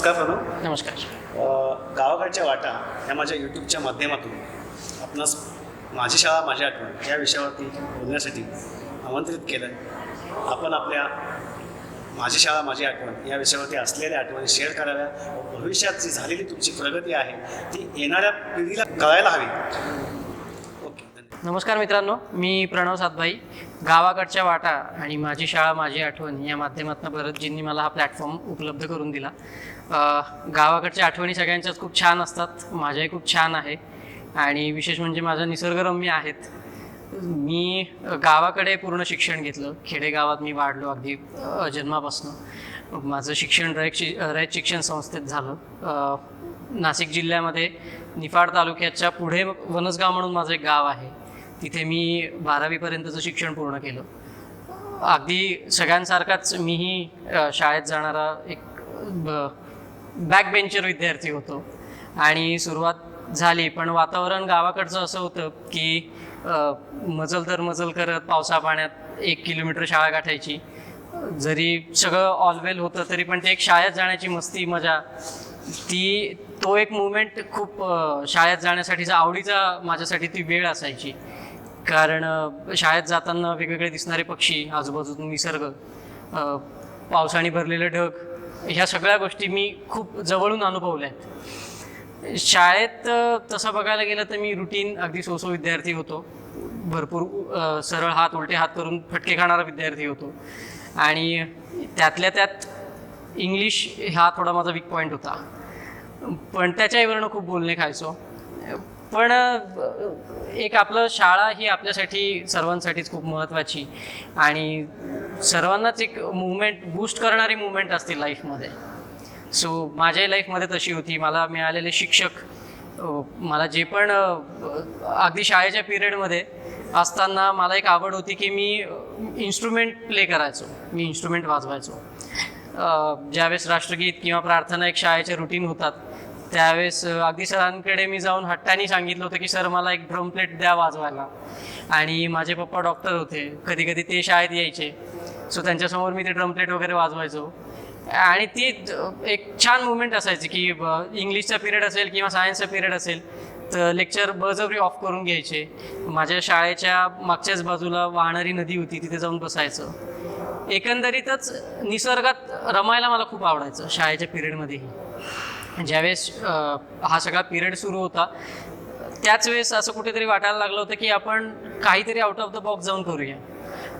नमस्कार प्रणव नमस्कार. गावाकडच्या वाटा या माझ्या यूट्यूबच्या माध्यमातून आपणास माझी शाळा माझी आठवण या विषयावरती बोलण्यासाठी आमंत्रित केलं आहे आपण आपल्या माझी शाळा माझी आठवण या विषयावरती असलेल्या आठवणी शेअर कराव्या भविष्यात जी झालेली तुमची प्रगती आहे ती येणाऱ्या पिढीला कळायला हवी. नमस्कार मित्रांनो मी प्रणव सातभाई. गावाकडच्या वाटा आणि माझी शाळा माझी आठवण या माध्यमातून भरतजींनी मला हा प्लॅटफॉर्म उपलब्ध करून दिला. गावाकडच्या आठवणी सगळ्यांच्याच खूप छान असतात माझ्याही खूप छान आहे. आणि विशेष म्हणजे माझं निसर्गरम्य आहेत. मी गावाकडे पूर्ण शिक्षण घेतलं. खेडेगावात मी वाढलो अगदी जन्मापासून जन्मापासनं. माझं शिक्षण रयत शि रयत शिक्षण संस्थेत झालं. नाशिक जिल्ह्यामध्ये निफाड तालुक्याच्या पुढे वनसगाव म्हणून माझं एक गाव आहे. तिथे मी बारावीपर्यंतचं शिक्षण पूर्ण केलं. अगदी सगळ्यांसारखाच मीही शाळेत जाणारा एक बॅक बेंचर विद्यार्थी होतो. आणि सुरुवात झाली पण वातावरण गावाकडचं असं होतं की मजल तर मजल करत पावसा पाण्यात एक किलोमीटर शाळा गाठायची. जरी सगळं ऑलवेल होतं तरी पण ते एक शाळेत जाण्याची मस्ती मजा ती तो एक मुवमेंट खूप शाळेत जाण्यासाठीचा आवडीचा माझ्यासाठी ती वेळ असायची. कारण शाळेत जाताना वेगवेगळे दिसणारे पक्षी आजूबाजूतून निसर्ग पावसाने भरलेलं ढग ह्या सगळ्या गोष्टी मी खूप जवळून अनुभवल्या आहेत. शाळेत तसं बघायला गेलं तर मी रुटीन अगदी सोसो विद्यार्थी होतो. भरपूर सरळ हात उलटे हात करून फटके खाणारा विद्यार्थी होतो. आणि त्यातल्या त्यात इंग्लिश हा थोडा माझा वीक पॉईंट होता. पण त्याच्यावरनं खूप बोलणे खायचो. पण एक आपलं शाळा ही आपल्यासाठी सर्वांसाठीच खूप महत्त्वाची आणि सर्वांनाच एक मुवमेंट बूस्ट करणारी मुवमेंट असते लाईफमध्ये सो माझ्याही लाईफमध्ये तशी होती. मला मिळालेले शिक्षक मला जे पण अगदी शाळेच्या पिरियडमध्ये असताना मला एक आवड होती की मी इन्स्ट्रुमेंट प्ले करायचो. मी इन्स्ट्रुमेंट वाजवायचो. ज्यावेळेस राष्ट्रगीत किंवा प्रार्थना एक शाळेचे रुटीन होतात त्यावेळेस अगदी सरांकडे मी जाऊन हट्टाने सांगितलं होतं की सर मला एक ड्रम प्लेट द्या वाजवायला. आणि माझे पप्पा डॉक्टर होते. कधी कधी ते शाळेत यायचे. सो त्यांच्यासमोर मी ते ड्रम प्लेट वगैरे वाजवायचो. आणि ती एक छान मुवमेंट असायची की ब- इंग्लिशचा पिरियड असेल किंवा सायन्सचा पिरियड असेल तर लेक्चर बळजबरी ऑफ करून घ्यायचे. माझ्या शाळेच्या मागच्याच बाजूला वाहणारी नदी होती तिथे जाऊन बसायचं. एकंदरीतच निसर्गात रमायला मला खूप आवडायचं शाळेच्या पिरियडमध्येही. ज्यावेळेस हा सगळा पिरियड सुरू होता त्याच वेळेस असं कुठेतरी वाटायला लागलं होतं की आपण काहीतरी आउट ऑफ द बॉक्स जाऊन करूया.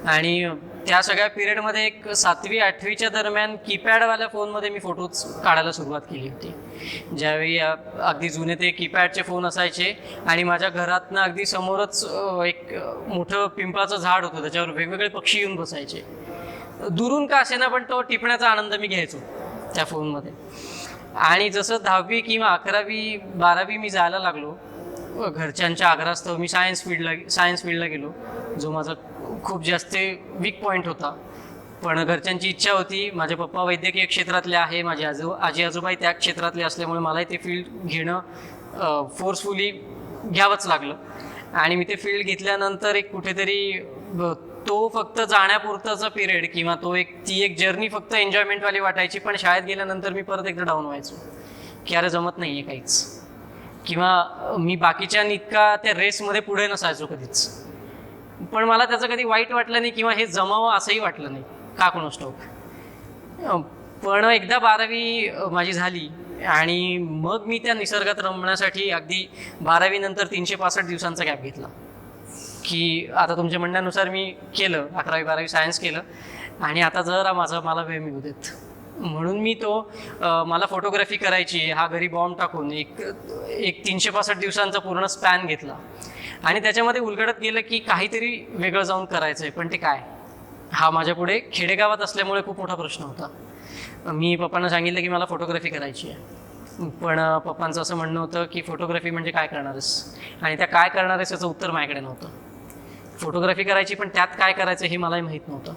आणि त्या सगळ्या पिरियडमध्ये एक सातवी आठवीच्या दरम्यान कीपॅडवाल्या फोनमध्ये मी फोटोज काढायला सुरुवात केली होती. ज्यावेळी अगदी जुने ते कीपॅडचे फोन असायचे आणि माझ्या घरातनं अगदी समोरच एक मोठं पिंपळाचं झाड होतं त्याच्यावर वेगवेगळे पक्षी येऊन बसायचे. दुरून का असेना पण तो टिपण्याचा आनंद मी घ्यायचो त्या फोनमध्ये आणि जसं दहावी किंवा अकरावी बारावी मी जायला लागलो घरच्यांच्या आग्रहास्तव मी सायन्स फील्डला सायन्स फील्डला गेलो जो माझा खूप जास्त वीक पॉईंट होता. पण घरच्यांची इच्छा होती माझे पप्पा वैद्यकीय क्षेत्रातले आहे माझे आजो आजी आजोबाई त्या क्षेत्रातले असल्यामुळे मलाही ते फील्ड घेणं फोर्सफुली घ्यावंच लागलं. आणि मी ते फील्ड घेतल्यानंतर एक कुठेतरी तो फक्त जाण्यापुरताचा पिरियड किंवा तो एक ती एक जर्नी फक्त एन्जॉयमेंटवाली वाटायची पण शाळेत गेल्यानंतर मी परत एकदा डाऊन व्हायचो. की अरे जमत नाही आहे काहीच. किंवा मी बाकीच्या इतका त्या रेसमध्ये पुढे नसायचो कधीच. पण मला त्याचं कधी वाईट वाटलं नाही किंवा हे जमावं असंही वाटलं नाही. का कोण ठाऊक? पण एकदा बारावी माझी झाली आणि मग मी त्या निसर्गात रमण्यासाठी अगदी बारावीनंतर तीनशे पासष्ट दिवसांचा गॅप घेतला. की आता तुमच्या म्हणण्यानुसार मी केलं अकरावी बारावी सायन्स केलं आणि आता जरा माझा मला वेळ मिळू देत. म्हणून मी तो मला फोटोग्राफी करायची हा घरी बॉम्ब टाकून एक एक तीनशे पासष्ट दिवसांचा पूर्ण स्पॅन घेतला. आणि त्याच्यामध्ये उलगडत गेलं की काहीतरी वेगळं जाऊन करायचं आहे पण ते काय? हा माझ्यापुढे खेडेगावात असल्यामुळे खूप मोठा प्रश्न होता. मी पप्पांना सांगितलं की मला फोटोग्राफी करायची आहे. पण पप्पांचं असं म्हणणं होतं की फोटोग्राफी म्हणजे काय करणार आहेस आणि त्या काय करणार आहेस याचं उत्तर माझ्याकडे नव्हतं. फोटोग्राफी करायची पण त्यात काय करायचं हे मलाही माहीत नव्हतं.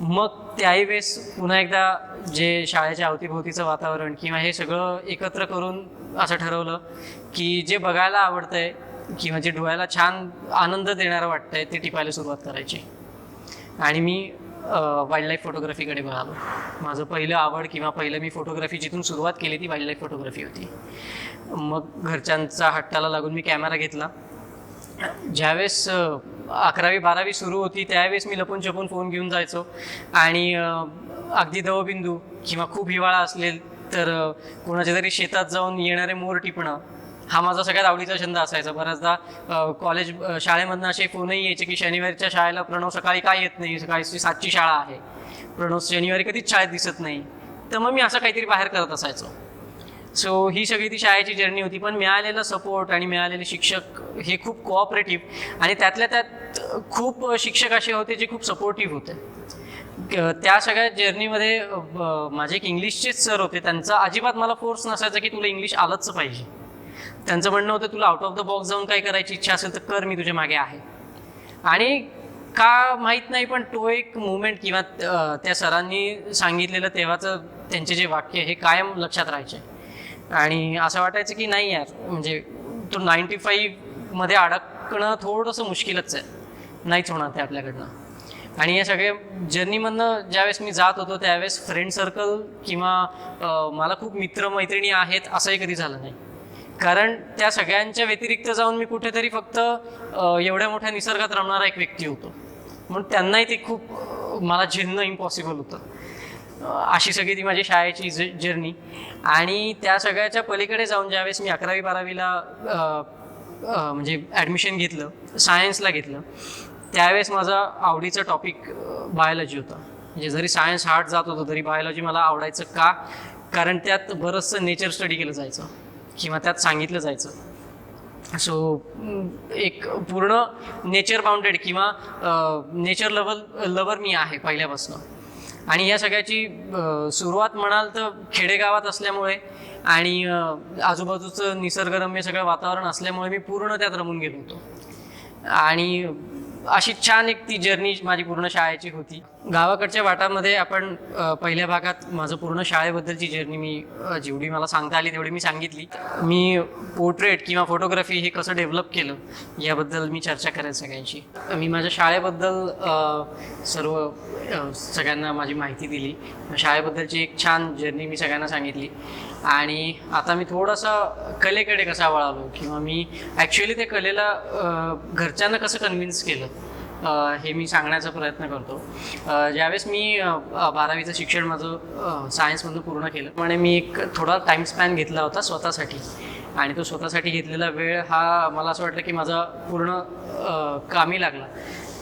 मग त्याही वेळेस पुन्हा एकदा जे शाळेच्या अवतीभोवतीचं वातावरण किंवा हे सगळं एकत्र करून असं ठरवलं की जे बघायला आवडतंय किंवा जे डोळ्याला छान आनंद देणारं वाटतंय ते टिपायला सुरुवात करायची. आणि मी वाईल्ड लाईफ फोटोग्राफीकडे बघालो. माझं पहिलं आवड किंवा पहिलं मी फोटोग्राफी जिथून सुरुवात केली ती वाईल्ड लाईफ फोटोग्राफी होती. मग घरच्यांचा हट्टाला लागून मी कॅमेरा घेतला. ज्यावेळेस अकरावी बारावी सुरू होती त्यावेळेस मी लपून छपून फोन घेऊन जायचो. आणि अगदी दवबिंदू किंवा खूप हिवाळा असेल तर कोणाच्या तरी शेतात जाऊन येणारे मोर टिपणं हा माझा सगळ्यात आवडीचा छंद असायचा. बऱ्याचदा कॉलेज शाळेमधनं असे फोनही यायचे की शनिवारच्या शाळेला प्रणव सकाळी काय येत नाही? सकाळी सातची शाळा आहे. प्रणव शनिवारी कधीच शाळेत दिसत नाही. तर मग मी असं काहीतरी बाहेर करत असायचो. सो ही सगळी ती शाळेची जर्नी होती. पण मिळालेलं सपोर्ट आणि मिळालेले शिक्षक हे खूप कोऑपरेटिव्ह आणि त्यातल्या त्यात खूप शिक्षक असे होते जे खूप सपोर्टिव्ह होते. त्या सगळ्या जर्नीमध्ये ब- माझे एक इंग्लिशचेच सर होते. त्यांचा अजिबात मला फोर्स नसायचा की तुला इंग्लिश आलंच पाहिजे. त्यांचं म्हणणं होतं तुला आउट ऑफ द बॉक्स जाऊन काय करायची इच्छा असेल तर कर मी तुझ्या मागे आहे. आणि का माहीत नाही पण तो एक मुवमेंट किंवा त्या सरांनी सांगितलेलं तेव्हाचं त्यांचे जे वाक्य हे कायम लक्षात राहायचे. आणि असं वाटायचं की नाही यार म्हणजे तो नाईन्टी फाईव्हमध्ये अडकणं थोडंसं मुश्किलच आहे. नाहीच होणार ते आपल्याकडनं. आणि या सगळ्या जर्नीमधनं ज्यावेळेस मी जात होतो त्यावेळेस फ्रेंड सर्कल किंवा मला खूप मित्रमैत्रिणी आहेत असंही कधी झालं नाही. कारण त्या सगळ्यांच्या व्यतिरिक्त जाऊन मी कुठेतरी फक्त एवढ्या मोठ्या निसर्गात रमणारा एक व्यक्ती होतो. म्हणून त्यांनाही ते खूप मला झेलणं इम्पॉसिबल होतं. अशी सगळी ती माझी शाळेची जर्नी आणि त्या सगळ्याच्या पलीकडे जाऊन ज्यावेळेस मी अकरावी बारावीला म्हणजे ॲडमिशन घेतलं सायन्सला घेतलं त्यावेळेस माझा आवडीचं टॉपिक बायोलॉजी होता. म्हणजे जरी सायन्स हार्ड जात होतं तरी बायोलॉजी मला आवडायचं का? कारण त्यात बरंचसं नेचर स्टडी केलं जायचं. किंवा त्यात सांगितलं जायचं. सो एक पूर्ण नेचर बाउंडेड किंवा नेचर लवल लवर मी आहे पहिल्यापासून. आणि या सगळ्याची सुरुवात म्हणाल तर खेडेगावात असल्यामुळे आणि आजूबाजूचं निसर्गरम्य सगळं वातावरण असल्यामुळे मी पूर्ण त्यात रमून गेलो होतो. आणि अशी छान एक ती जर्नी माझी पूर्ण शाळेची होती. गावाकडच्या वाटामध्ये आपण पहिल्या भागात माझं पूर्ण शाळेबद्दलची जर्नी मी जेवढी मला सांगता आली तेवढी मी सांगितली. मी पोर्ट्रेट किंवा फोटोग्राफी हे कसं डेव्हलप केलं याबद्दल मी चर्चा करेन सगळ्यांशी. मी माझ्या शाळेबद्दल सर्व सगळ्यांना माझी माहिती दिली. शाळेबद्दलची एक छान जर्नी मी सगळ्यांना सांगितली. आणि आता मी थोडंसं कलेकडे कसा वळालो किंवा मी ॲक्च्युली त्या कलेला घरच्यांना कसं कन्व्हिन्स केलं हे मी सांगण्याचा प्रयत्न करतो. ज्यावेळेस मी बारावीचं शिक्षण माझं सायन्समधून पूर्ण केलं म्हणजे मी एक थोडा टाईम स्पॅन घेतला होता स्वतःसाठी. आणि तो स्वतःसाठी घेतलेला वेळ हा मला असं वाटलं की माझा पूर्ण कामी लागला.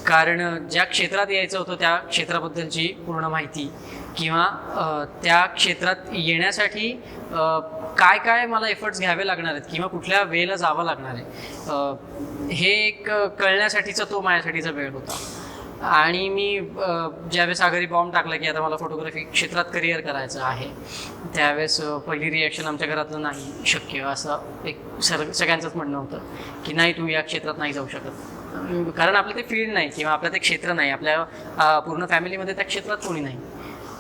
कारण ज्या क्षेत्रात यायचं होतं त्या क्षेत्राबद्दलची पूर्ण माहिती किंवा त्या क्षेत्रात येण्यासाठी काय काय मला एफर्ट्स घ्यावे लागणार आहेत किंवा कुठल्या वेळेला जावं लागणार आहे हे एक कळण्यासाठीचा तो माझ्यासाठीचा वेळ होता. आणि मी ज्यावेळेस आघाडी बॉम्ब टाकला की आता मला फोटोग्राफी क्षेत्रात करिअर करायचं आहे त्यावेळेस पहिली रिॲक्शन आमच्या घरातलं नाही शक्य असं एक सर सगळ्यांचंच म्हणणं होतं की नाही तू या क्षेत्रात नाही जाऊ शकत. कारण आपलं ते फील्ड नाही किंवा आपलं ते क्षेत्र नाही आपल्या पूर्ण फॅमिलीमध्ये त्या क्षेत्रात कोणी नाही.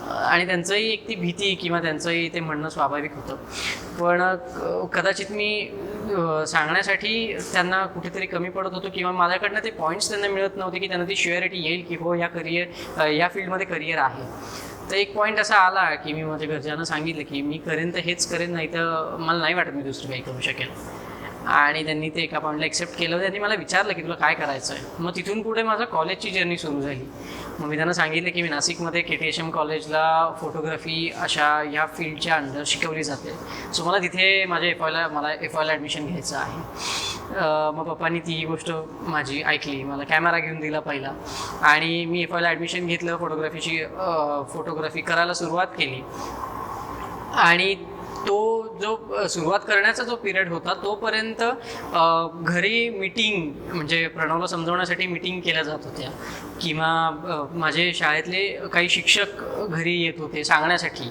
आणि त्यांचंही एक ती भीती किंवा त्यांचंही ते म्हणणं स्वाभाविक होतं. पण कदाचित मी सांगण्यासाठी त्यांना कुठेतरी कमी पडत होतो किंवा माझ्याकडनं ते पॉईंट्स त्यांना मिळत नव्हते की त्यांना ती शुअरिटी येईल की हो या करिअर या फील्डमध्ये करिअर आहे. तर एक पॉईंट असा आला की मी माझ्या घरच्यांना सांगितलं की मी करेन तर हेच करेन नाही तर मला नाही वाटत मी दुसरं काही करू शकेल आणि त्यांनी ते एका पॉईंटला एक्सेप्ट केलं. त्यांनी मला विचारलं की तुला काय करायचं आहे मग तिथून पुढे माझं कॉलेजची जर्नी सुरू झाली. मग मी त्यांना सांगितलं की मी नाशिकमध्ये के टी एच एम कॉलेजला फोटोग्राफी अशा ह्या फील्डच्या अंडर शिकवली जाते. सो मला तिथे माझ्या एफ आयला मला एफ आयला ॲडमिशन घ्यायचं आहे. मग पप्पांनी ती गोष्ट माझी ऐकली. मला कॅमेरा घेऊन दिला पहिला. आणि मी एफ आयला ॲडमिशन घेतलं फोटोग्राफीची फोटोग्राफी करायला सुरुवात केली. आणि तो जो सुरुवात करण्याचा जो पिरियड होता तोपर्यंत घरी मीटिंग म्हणजे प्रणवला समजवण्यासाठी मीटिंग केल्या जात होत्या. किंवा माझे शाळेतले काही शिक्षक घरी येत होते सांगण्यासाठी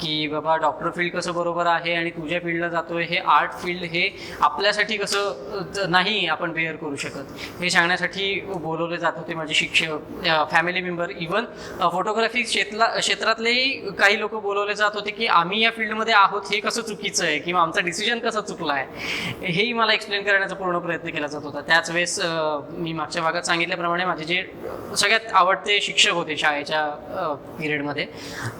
की बाबा डॉक्टर फील्ड कसं बरोबर आहे आणि तुझ्या फील्डला जातोय हे आर्ट फील्ड हे आपल्यासाठी कसं नाही आपण बेअर करू शकत. हे सांगण्यासाठी बोलवले जात होते माझे शिक्षक फॅमिली मेंबर इवन फोटोग्राफी क्षेत्रा क्षेत्रातलेही काही लोक बोलवले जात होते की आम्ही या फील्डमध्ये आहोत हे कसं चुकीचं आहे किंवा आमचा डिसिजन कसा चुकला आहे हेही मला एक्सप्लेन करण्याचा पूर्ण प्रयत्न केला जात होता. त्याच वेळेस मी मागच्या भागात सांगितल्याप्रमाणे माझे जे सगळ्यात आवडते शिक्षक होते शाळेच्या पिरियडमध्ये.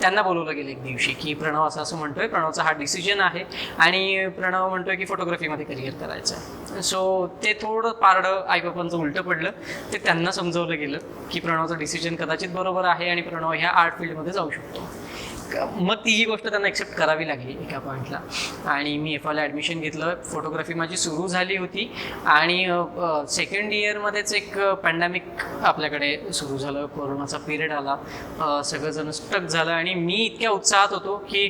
त्यांना बोलवलं गेलं एक दिवशी की प्रणव असं असं म्हणतोय प्रणवचा हा डिसिजन आहे आणि प्रणव म्हणतोय की फोटोग्राफीमध्ये करिअर करायचं सो ते थोडं पारडं आईबापांचं उलटं पडलं. ते त्यांना समजवलं गेलं की प्रणवचं डिसिजन कदाचित बरोबर आहे आणि प्रणव ह्या आर्ट फील्डमध्ये जाऊ शकतो. मग ती ही गोष्ट त्यांना एक्सेप्ट करावी लागली एका पॉईंटला आणि मी एफ आयला ॲडमिशन घेतलं. फोटोग्राफी माझी सुरू झाली होती. आणि सेकंड इयरमध्येच एक पॅन्डेमिक आपल्याकडे सुरू झालं. कोरोनाचा पिरियड आला. सगळंजण स्टक झालं. आणि मी इतक्या उत्साहात होतो की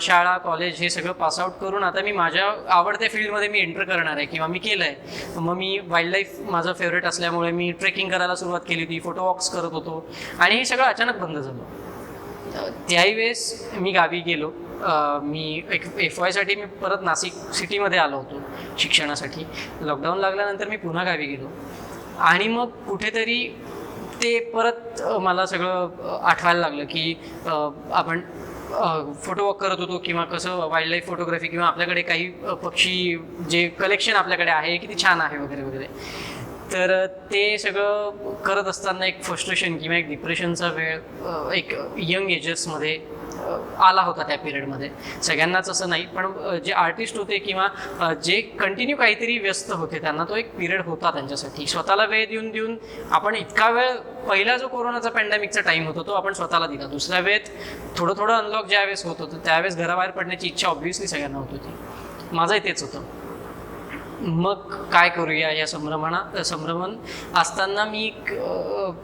शाळा कॉलेज हे सगळं पासआउट करून आता मी माझ्या आवडत्या फील्डमध्ये मी एंटर करणार आहे किंवा मी केलं आहे मग मी वाईल्ड लाईफ माझं फेवरेट असल्यामुळे मी ट्रेकिंग करायला सुरुवात केली होती. फोटो वॉक्स करत होतो. आणि हे सगळं अचानक बंद झालं. त्याही वेळेस मी गावी गेलो. मी एक एफ वायसाठी मी परत नाशिक सिटीमध्ये आलो होतो शिक्षणासाठी. लॉकडाऊन लागल्यानंतर मी पुन्हा गावी गेलो. आणि मग कुठेतरी ते परत मला सगळं आठवायला लागलं की आपण फोटो वॉक करत होतो किंवा कसं वाईल्ड लाईफ फोटोग्राफी किंवा आपल्याकडे काही पक्षी जे कलेक्शन आपल्याकडे आहे किती छान आहे वगैरे वगैरे. तर ते सगळं करत असताना एक फ्रस्ट्रेशन किंवा एक डिप्रेशनचा वेळ एक यंग एजेसमध्ये आला होता त्या पिरियडमध्ये सगळ्यांनाच असं नाही पण जे आर्टिस्ट होते किंवा जे कंटिन्यू काहीतरी व्यस्त होते त्यांना तो एक पिरियड होता त्यांच्यासाठी. स्वतःला वेळ देऊन देऊन आपण इतका वेळ पहिला जो कोरोनाचा पॅन्डेमिकचा टाईम होता तो आपण स्वतःला दिला. दुसऱ्या वेळेत थोडं थोडं अनलॉक ज्यावेळेस होत होतं त्यावेळेस घराबाहेर पडण्याची इच्छा ऑब्व्हियसली सगळ्यांना होत होती. माझंही तेच होतं. मग काय करूया या संभ्रमणा संभ्रमण असताना मी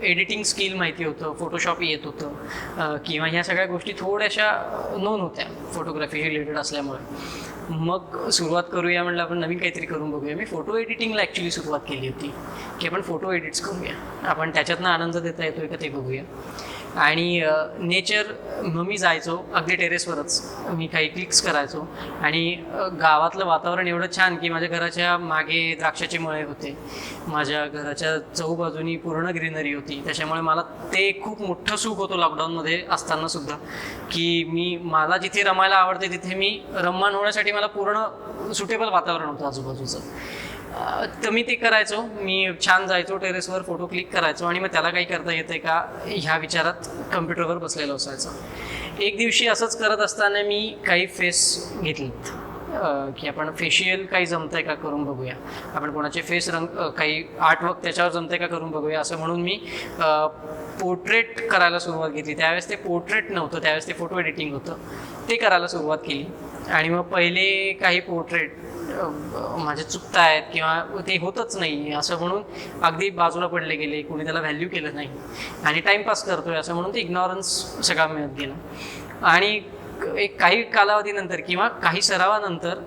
एडिटिंग स्किल माहिती होतं फोटोशॉप येत होतं. किंवा ह्या सगळ्या गोष्टी थोड्याशा नोन होत्या फोटोग्राफी रिलेटेड असल्यामुळे. मग सुरुवात करूया म्हणलं आपण नवीन काहीतरी करून बघूया. मी फोटो एडिटिंगला ॲक्च्युली सुरुवात केली होती. की आपण फोटो एडिट्स करूया. आपण त्याच्यातनं आनंद देता येतोय का ते बघूया. आणि नेचर मग मी जायचो अगदी टेरेसवरच मी काही क्लिक्स करायचो. आणि गावातलं वातावरण एवढं छान की माझ्या घराच्या मागे द्राक्षाचे मळे होते. माझ्या घराच्या चौबाजूनी पूर्ण ग्रीनरी होती. त्याच्यामुळे मला ते खूप मोठं सुख होतं लॉकडाऊनमध्ये असताना सुद्धा. की मी मला जिथे रमायला आवडते तिथे मी रममान होण्यासाठी मला पूर्ण सुटेबल वातावरण होतं आजूबाजूचं. तर मी ते करायचो. मी छान जायचो टेरेसवर फोटो क्लिक करायचो आणि मग त्याला काही करता येते का ह्या विचारात कम्प्युटरवर बसलेलं असायचं. एक दिवशी असंच करत असताना मी काही फेस घेतलेत. की आपण फेशियल काही जमतंय का करून बघूया. आपण कोणाचे फेस रंग काही आर्टवर्क त्याच्यावर जमतंय का करून बघूया असं म्हणून मी पोर्ट्रेट करायला सुरुवात केली त्यावेळेस ते पोर्ट्रेट नव्हतं त्यावेळेस ते फोटो एडिटिंग होतं. ते करायला सुरुवात केली. आणि मग पहिले काही पोर्ट्रेट माझे म्हणजे आहेत किंवा ते होतच नाही असं म्हणून अगदी बाजूला पडले गेले कोणी त्याला व्हॅल्यू केलं नाही. आणि टाईमपास करतोय असं म्हणून ते इग्नॉरन्स सगळा मिळत गेला. आणि एक काही कालावधीनंतर किंवा काही सरावानंतर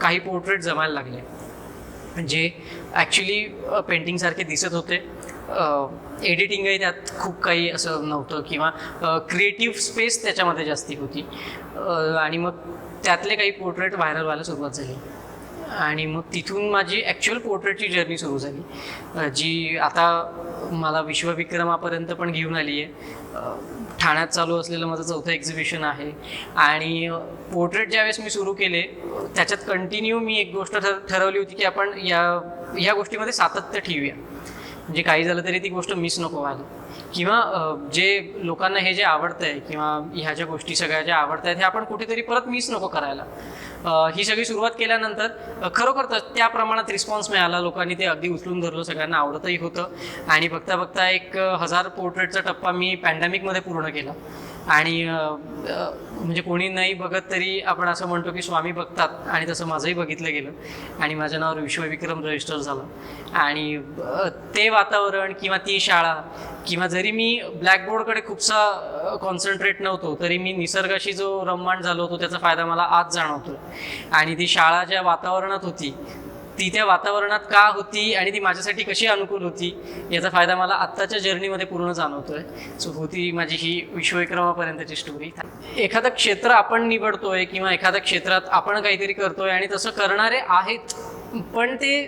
काही पोर्ट्रेट जमायला लागले. जे ॲक्च्युली पेंटिंगसारखे दिसत होते. एडिटिंगही त्यात खूप काही असं नव्हतं किंवा क्रिएटिव्ह स्पेस त्याच्यामध्ये जास्ती होती. आणि मग त्यातले काही पोर्ट्रेट व्हायरल व्हायला सुरुवात झाली. आणि मग तिथून माझी ॲक्च्युअल पोर्ट्रेटची जर्नी सुरू झाली. जी आता मला विश्वविक्रमापर्यंत पण घेऊन आली आहे. ठाण्यात चालू असलेलं माझं चौथं एक्झिबिशन आहे. आणि पोर्ट्रेट ज्यावेळेस मी सुरू केले त्याच्यात कंटिन्यू मी एक गोष्ट ठर ठरवली होती की आपण या या गोष्टीमध्ये सातत्य ठेवूया. म्हणजे काही झालं तरी ती गोष्ट मिस नको व्हायला. किंवा जे लोकांना हे जे आवडतंय किंवा ह्या ज्या गोष्टी सगळ्या ज्या आवडत आहेत हे आपण कुठेतरी परत मिस नको करायला. ही सगळी सुरुवात केल्यानंतर खरोखर तर त्या प्रमाणात रिस्पॉन्स मिळाला लोकांनी ते अगदी उचलून धरलं सगळ्यांना आवडतही होतं. आणि बघता बघता एक हजार पोर्ट्रेटचा टप्पा मी पॅन्डेमिकमध्ये पूर्ण केला. आणि म्हणजे कोणी नाही बघत तरी आपण असं म्हणतो की स्वामी बघतात आणि तसं माझंही बघितलं गेलं. आणि माझ्या नावावर विश्वविक्रम रजिस्टर झालं. आणि ते वातावरण किंवा ती शाळा किंवा जरी मी ब्लॅकबोर्डकडे खूपसा कॉन्सन्ट्रेट नव्हतो तरी मी निसर्गाशी जो रममाण झालो होतो त्याचा फायदा मला आज जाणवतो आणि ती शाळा ज्या वातावरणात होती ती त्या वातावरणात का होती आणि ती माझ्यासाठी कशी अनुकूल होती याचा फायदा मला आत्ताच्या जर्नीमध्ये पूर्ण जाणवतोय. सो होती माझी ही विश्वविक्रमापर्यंतची स्टोरी एखादं क्षेत्र आपण निवडतोय किंवा एखाद्या क्षेत्रात आपण काहीतरी करतोय आणि तसं करणारे आहेत पण ते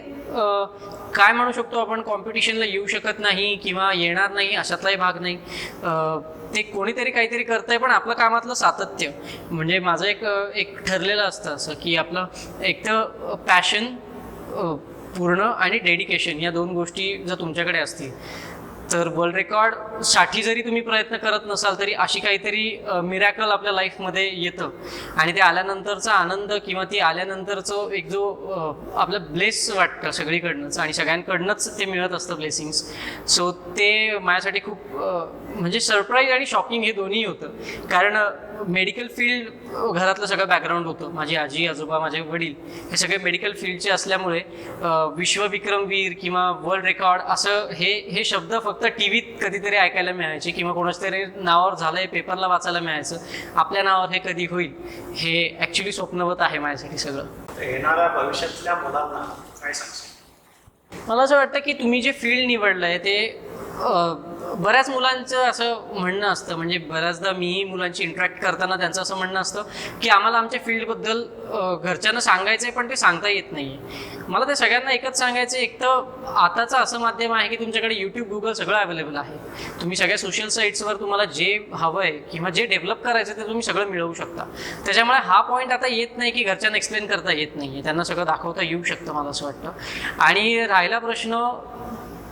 काय म्हणू शकतो आपण कॉम्पिटिशनला येऊ शकत नाही किंवा येणार नाही अशातलाही भाग नाही. ते कोणीतरी काहीतरी करतंय पण आपलं कामातलं सातत्य. म्हणजे माझं एक एक ठरलेलं असतं असं की आपलं एक तर पॅशन पूर्ण आणि डेडिकेशन या दोन गोष्टी जर तुमच्याकडे असतील तर वर्ल्ड रेकॉर्डसाठी जरी तुम्ही प्रयत्न करत नसाल तरी अशी काहीतरी मिरॅकल आपल्या लाईफमध्ये येतं. आणि ते आल्यानंतरचा आनंद किंवा ती आल्यानंतरचं एक जो आपलं ब्लेस वाटतं सगळीकडनंच आणि सगळ्यांकडनंच ते मिळत असतं ब्लेसिंग्स सो ते माझ्यासाठी खूप म्हणजे सरप्राईज आणि शॉकिंग हे दोन्ही होतं. कारण मेडिकल फील्ड घरातलं सगळं बॅकग्राऊंड होतं. माझी आजी आजोबा माझे वडील हे सगळे मेडिकल फील्डचे असल्यामुळे विश्वविक्रमवीर किंवा वर्ल्ड रेकॉर्ड असं हे हे शब्द फक्त टी व्हीत कधीतरी ऐकायला मिळायचे किंवा कोणाच्या तरी नावावर झालंय पेपरला वाचायला मिळायचं. आपल्या नावावर हे कधी होईल हे ॲक्च्युली स्वप्नवत आहे माझ्यासाठी सगळं. येणाऱ्या भविष्यातल्या मुलांना काय सांगशील? मला असं वाटतं की तुम्ही जे फील्ड निवडलं आहे ते बऱ्याच मुलांचं असं म्हणणं असतं म्हणजे बऱ्याचदा मीही मुलांची इंटरॅक्ट करताना त्यांचं असं म्हणणं असतं की आम्हाला आमच्या फील्डबद्दल घरच्यांना सांगायचं आहे पण ते सांगता येत नाही आहे मला ते सगळ्यांना एकच सांगायचं आहे, एक तर आताचं असं माध्यम आहे की तुमच्याकडे यूट्यूब गुगल सगळं अवेलेबल आहे. तुम्ही सगळ्या सोशल साईट्सवर तुम्हाला जे हवं आहे किंवा जे डेव्हलप करायचं ते तुम्ही सगळं मिळवू शकता. त्याच्यामुळे हा पॉईंट आता येत नाही की घरच्यांना एक्सप्लेन करता येत नाही आहे त्यांना सगळं दाखवता येऊ शकतं मला असं वाटतं. आणि राहिला प्रश्न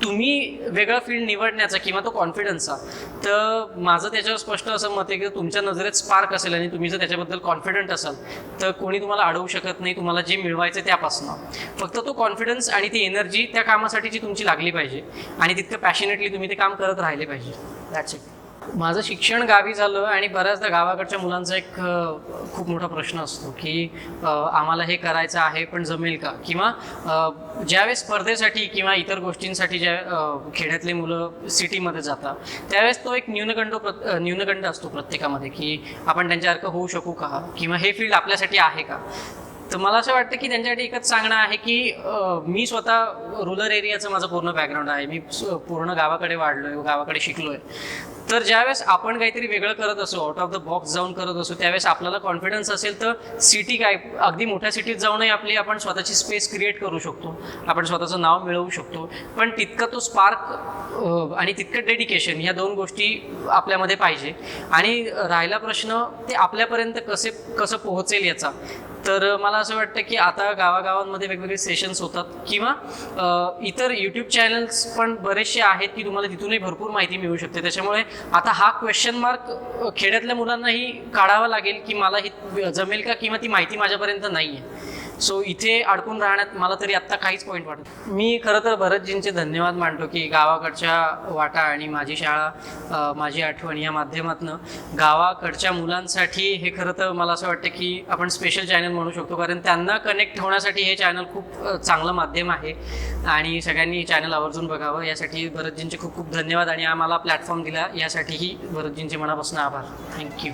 तुम्ही वेगळं फील्ड निवडण्याचा किंवा तो कॉन्फिडन्सचा तर माझं त्याच्यावर स्पष्ट असं मत आहे की तुमच्या नजरेत स्पार्क असेल आणि तुम्ही जर त्याच्याबद्दल कॉन्फिडंट असाल तर कोणी तुम्हाला अडवू शकत नाही तुम्हाला जे मिळवायचं त्यापासून. फक्त तो कॉन्फिडन्स आणि ती एनर्जी त्या कामासाठी जी तुमची लागली पाहिजे आणि तितकं पॅशनेटली तुम्ही ते काम करत राहिले पाहिजे. दॅट्स इट माझं शिक्षण गावी झालं आणि बऱ्याचदा गावाकडच्या मुलांचा एक खूप मोठा प्रश्न असतो की आम्हाला हे करायचं आहे पण जमेल का? किंवा ज्यावेळेस स्पर्धेसाठी किंवा इतर गोष्टींसाठी ज्या खेड्यातले मुलं सिटीमध्ये जातात त्यावेळेस तो एक न्यूनगंड प्र- न्यूनगंड असतो प्रत्येकामध्ये की आपण त्यांच्यासारखं होऊ शकू का? किंवा हे फील्ड आपल्यासाठी आहे का? तर मला असं वाटतं की त्यांच्यासाठी एकच सांगणं आहे की मी स्वतः रुरल एरियाचं माझं पूर्ण बॅकग्राऊंड आहे. मी स- पूर्ण गावाकडे वाढलोय गावाकडे शिकलोय. तर ज्यावेळेस आपण काहीतरी वेगळं करत असो आउट ऑफ द बॉक्स जाऊन करत असो त्यावेळेस आपल्याला कॉन्फिडन्स असेल तर सिटी काय अगदी मोठ्या सिटीत जाऊनही आपली आपण स्वतःची स्पेस क्रिएट करू शकतो. आपण स्वतःचं नाव मिळवू शकतो. पण तितकं तो स्पार्क आणि तितकं डेडिकेशन ह्या दोन गोष्टी आपल्यामध्ये पाहिजे. आणि राहिला प्रश्न ते आपल्यापर्यंत कसे कसं पोहोचेल याचा. तर मला असं वाटतं की आता गावागावांमध्ये वेगवेगळे सेशन्स होतात किंवा इतर यूट्यूब चॅनल्स पण बरेचसे आहेत की तुम्हाला तिथूनही भरपूर माहिती मिळू शकते. त्याच्यामुळे आता हा क्वेश्चन मार्क खेड्यातल्या मुलांनाही काढावा लागेल की मला ही जमेल का किंवा ती माहिती माझ्यापर्यंत नाही आहे सो इथे अडकून राहण्यात मला तरी आत्ता काहीच पॉईंट वाटत मी खरं तर भरतजींचे धन्यवाद मानतो की गावाकडच्या वाटा आणि माझी शाळा माझी आठवण या माध्यमातून गावाकडच्या मुलांसाठी हे खरं तर मला असं वाटतं की आपण स्पेशल चॅनल म्हणू शकतो. कारण त्यांना कनेक्ट होण्यासाठी हे चॅनल खूप चांगलं माध्यम आहे. आणि सगळ्यांनी चॅनल आवर्जून बघावं. यासाठी भरतजींचे खूप खूप धन्यवाद आणि आम्हाला प्लॅटफॉर्म दिला. यासाठीही भरतजींचे मनापासून आभार. थँक्यू